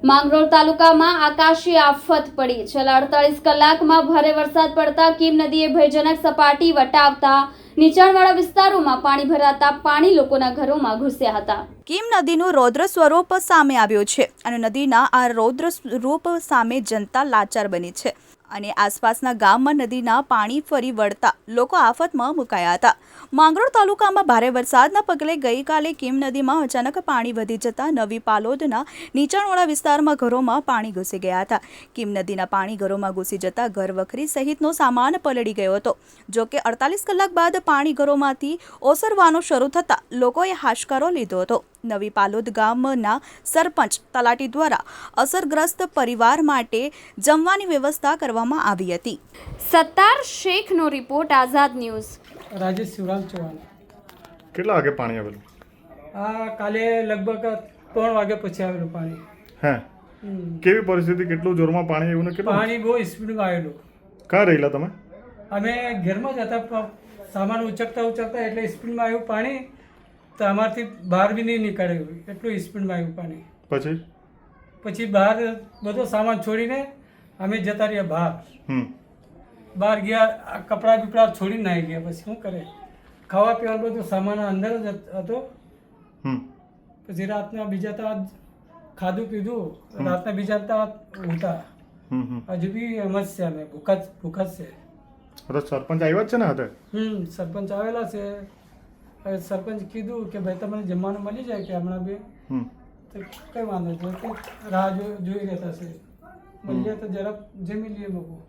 માંગરોળ તાલુકામાં આકાશી આફત પડી. છેલ્લા અડતાલીસ કલાકમાં ભારે વરસાદ પડતા કીમ નદીએ ભયજનક સપાટી વટાવતા નીચાણવાળા વિસ્તારોમાં પાણી ભરાતા પાણી લોકોના ઘરોમાં ઘૂસ્યા હતા. કીમ નદીનું રૌદ્ર સ્વરૂપ સામે આવ્યું છે અને નદીના આ રૌદ્ર સ્વરૂપ સામે જનતા લાચાર બની છે. અને આસપાસના ગામમાં નદીના પાણી ફરી વળતા લોકો આફતમાં મુકાયા હતા. માંગરોળ તાલુકામાં ભારે વરસાદના પગલે ગઈકાલે કીમ નદીમાં અચાનક પાણી વધી જતા નવી પાલોદના નીચાણવાળા વિસ્તારમાં ઘરોમાં પાણી ઘૂસી ગયા હતા. કીમ નદીના પાણી ઘરોમાં ઘૂસી જતા ઘર વખરી સહિતનો સામાન પલળી ગયો હતો. જો કે અડતાલીસ કલાક બાદ પાણી ઘરોમાંથી ઓસરવાનું શરૂ થતાં લોકોએ હાશકારો લીધો હતો. નવી પાલોદ ગામના સરપંચ તલાટી દ્વારા અસરગ્રસ્ત પરિવાર માટે જમવાની વ્યવસ્થા કરવામાં આવી હતી. સત્તાર શેખનો રિપોર્ટ આઝાદ ન્યૂઝ. રાજેશ શિવરામ ચૌહાણ. કેટલા વાગે પાણી આવેલું? આ કાલે લગભગ ત્રણ વાગે પછી આવેલું પાણી. હે? કેવી પરિસ્થિતિ? કેટલું જોરમાં પાણી આવ્યું ને કેટલું? પાણી બહુ સ્પીડમાં આવેલું. ક્યાં રહેલા તમે? અમે ઘરમાં જ હતા સામાન ઉચકતા ઉચકતા એટલે સ્પીડમાં આવ્યું પાણી. તો અમારથી બહાર બી નહીં નીકળ્યું એટલું સ્પીડમાં આવ્યું પાણી. પછી? પછી બહાર બધો સામાન છોડીને અમે જતા રહ્યા બહાર. બહાર ગયા કપડાં બીપડા છોડીને આવી ગયા. પછી શું કરે? ખાવા પીવાનું બધું સામાન અંદર જ હતો. પછી રાતના બીજા તા ખાધું પીધું. રાતના બીજા તા ઉતા હજુ બી એમ જ છે અમે. ભૂખા જ ભૂખા જ છે. સરપંચ આવ્યા જ છે ને હમ સરપંચ આવેલા છે. સરપંચ કીધું કે ભાઈ તમને જમવાનું મળી જાય કે હમણાં બી? તો કઈ વાંધો નહીં કે રાહ જોઈ રહેતા છે મળી જાય તો જરા જમી લઈએ મૂકું